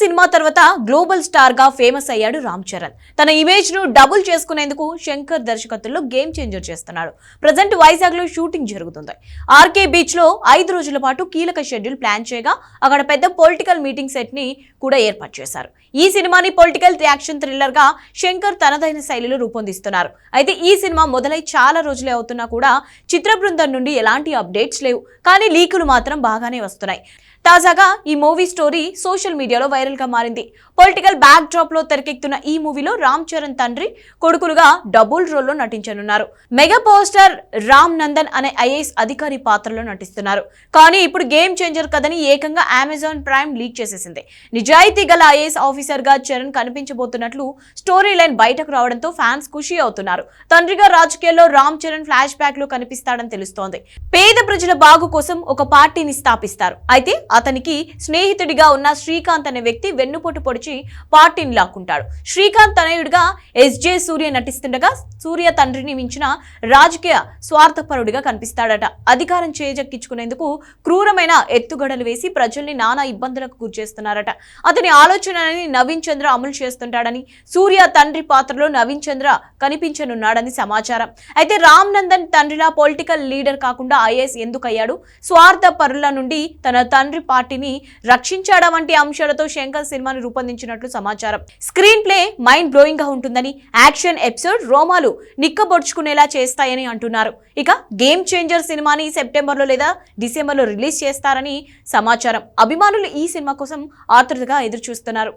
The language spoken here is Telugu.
సినిమా తర్వాత గ్లోబల్ స్టార్గా ఫేమస్ అయ్యాడు రామ్ చరణ్. తన ఇమేజ్ను డబుల్ చేసుకునేందుకు శంకర్ దర్శకత్వంలో గేమ్ చేంజర్ చేస్తున్నాడు. ప్రజెంట్ వైజాగ్లో షూటింగ్ జరుగుతుంది. ఆర్కే బీచ్లో ఐదు రోజుల పాటు కీలక షెడ్యూల్ ప్లాన్ చేయగా అక్కడ పెద్ద పొలిటికల్ మీటింగ్ సెట్ని కూడా ఏర్పాటు చేశారు. ఈ సినిమాని పొలిటికల్ రియాక్షన్ థ్రిల్లర్గా శంకర్ తనదైన శైలిలో రూపొందిస్తున్నారు. అయితే ఈ సినిమా మొదలై చాలా రోజులే అవుతున్నా కూడా చిత్ర బృందం నుండి ఎలాంటి అప్డేట్స్ లేవు. కానీ లీకులు మాత్రం బాగానే వస్తున్నాయి. తాజాగా ఈ మూవీ స్టోరీ సోషల్ మీడియాలో వైరల్గా మారింది. పొలిటికల్ బ్యాక్ డ్రాప్లో తెరకెక్కుతున్న ఈ మూవీలో రామ్ చరణ్ తండ్రి కొడుకులుగా డబుల్ రోల్లో నటించనున్నారు. మెగా పోస్టర్ రామ్ నందన్ అనే ఐఏఎస్ అధికారి పాత్రలో నటిస్తున్నారు. కానీ ఇప్పుడు గేమ్ చేంజర్ కదని ఏకంగా అమెజాన్ ప్రైమ్ లీక్ చేసేసింది. నిజాయితీ గల ఐఏఎస్ ఆఫీసర్గా చరణ్ కనిపించబోతున్నట్లు స్టోరీ లైన్ బయటకు రావడంతో ఫ్యాన్స్ ఖుషి అవుతున్నారు. తండ్రిగా రాజకీయాల్లో రామ్ చరణ్ ఫ్లాష్ బ్యాక్లో కనిపిస్తాడని తెలుస్తోంది. పేద ప్రజల బాగు కోసం ఒక పార్టీని స్థాపిస్తారు. అయితే అతనికి స్నేహితుడిగా ఉన్న శ్రీకాంత్ అనే వ్యక్తి వెన్నుపోటు పొడిచి పార్టీని లాక్కుంటాడు. శ్రీకాంత్ తనయుడిగా ఎస్జే సూర్య నటిస్తుండగా సూర్య తండ్రిని మించిన రాజకీయ స్వార్థపరుడిగా కనిపిస్తాడట. అధికారం చేజెక్కించుకునేందుకు క్రూరమైన ఎత్తుగడలు వేసి ప్రజల్ని నానా ఇబ్బందులకు గురిచేస్తున్నారట. అతని ఆలోచనని నవీన్ చంద్ర అమలు చేస్తుంటాడని సూర్య తండ్రి పాత్రలో నవీన్ చంద్ర కనిపించనున్నాడని సమాచారం. అయితే రామ్ నందన్ తండ్రిలా పొలిటికల్ లీడర్ కాకుండా ఐఏఎస్ ఎందుకయ్యాడు? స్వార్థ పరుల నుండి తన తండ్రి పార్టీని రక్షించాడా వంటి అంశాలతో శంకర్ సినిమాను రూపొందించినట్లు సమాచారం. స్క్రీన్ ప్లే మైండ్ బ్లోయింగ్గా ఉంటుందని యాక్షన్ ఎపిసోడ్ రోమాలు నిక్కబొడుచుకునేలా చేస్తాయని అంటున్నారు. ఇక గేమ్ చేంజర్ సినిమాని సెప్టెంబర్లో లేదా డిసెంబర్లో రిలీజ్ చేస్తారని సమాచారం. అభిమానులు ఈ సినిమా కోసం ఆతృతగా ఎదురు చూస్తున్నారు